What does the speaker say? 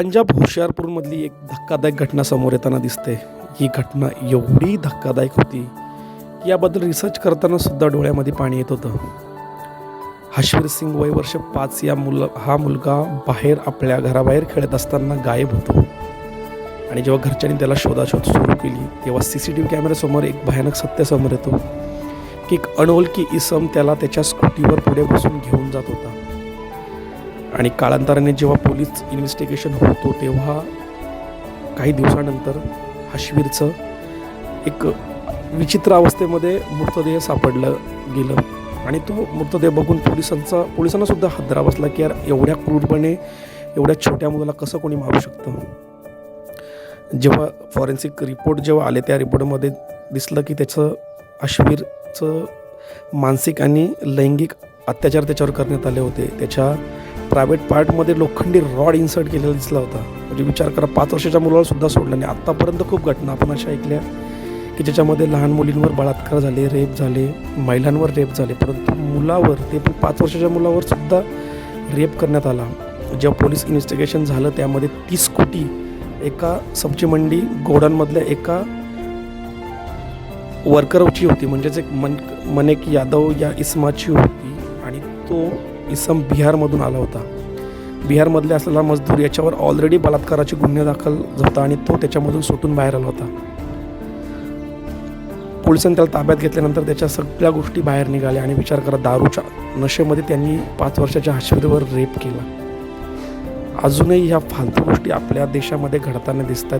पंजाब होशियारपूरमधली एक धक्कादायक घटना समोर येताना दिसते. ही घटना एवढी धक्कादायक होती की याबद्दल रिसर्च करताना सुद्धा डोळ्यामध्ये पाणी येत होतं. हशवीर सिंग वय वर्ष पाच या मुल हा मुलगा बाहेर आपल्या घराबाहेर खेळत असताना गायब होतो. आणि जेव्हा घरच्यांनी त्याला शोधाशोध सुरू केली तेव्हा सी सी टी व्ही कॅमेऱ्यासमोर एक भयानक सत्य समोर येतो की एक अनोळखी इसम त्याला त्याच्या स्कूटीवर पुढे बसून घेऊन जात होता. आणि कालांतराने जेव्हा पोलीस इन्व्हेस्टिगेशन होतो तेव्हा काही दिवसानंतर हशवीरचं एक विचित्र अवस्थेमध्ये मृतदेह सापडलं गेलं. आणि तो मृतदेह बघून पोलिसांचा पोलिसांनासुद्धा हादरा बसला की यार एवढ्या क्रूरपणे एवढ्या छोट्या मुलाला कसं कोणी मारू शकतं? जेव्हा फॉरेन्सिक रिपोर्ट जेव्हा आले त्या रिपोर्टमध्ये दिसलं की त्याचं अश्वीरचं मानसिक आणि लैंगिक अत्याचार त्याच्यावर करण्यात आले होते. त्याच्या प्रायव्हेट पार्टमध्ये लोखंडी रॉड इन्सर्ट केलेला दिसला होता. म्हणजे विचार करा पाच वर्षाच्या मुलाला सुद्धा सोडलं नाही. आत्तापर्यंत खूप घटना आपण अशा ऐकल्या की ज्याच्यामध्ये लहान मुलींवर बलात्कार झाले रेप झाले महिलांवर रेप झाले. परंतु मुलावर ते पण पाच वर्षाच्या मुलावर सुद्धा रेप करण्यात आला. जेव्हा पोलीस इन्व्हेस्टिगेशन झालं त्यामध्ये तीस कोटी एका सब्जी मंडी गोडांमधल्या एका वर्करची होती. म्हणजेच एक मन मनेक यादव या इसमाची होती. आणि तो इसम बिहारमधून आला होता. बिहारमधल्या असलेला मजदूर याच्यावर ऑलरेडी बलात्काराचे गुन्हे दाखल होता आणि तो त्याच्यामधून सुटून बाहेर आला होता. पोलिसांनी त्याला ताब्यात घेतल्यानंतर त्याच्या सगळ्या गोष्टी बाहेर निघाल्या आणि विचार करा दारूच्या नशेमध्ये त्यांनी पाच वर्षाच्या हशवीरवर रेप केला. अजूनही ह्या फालतू गोष्टी आपल्या देशामध्ये घडताना दिसतात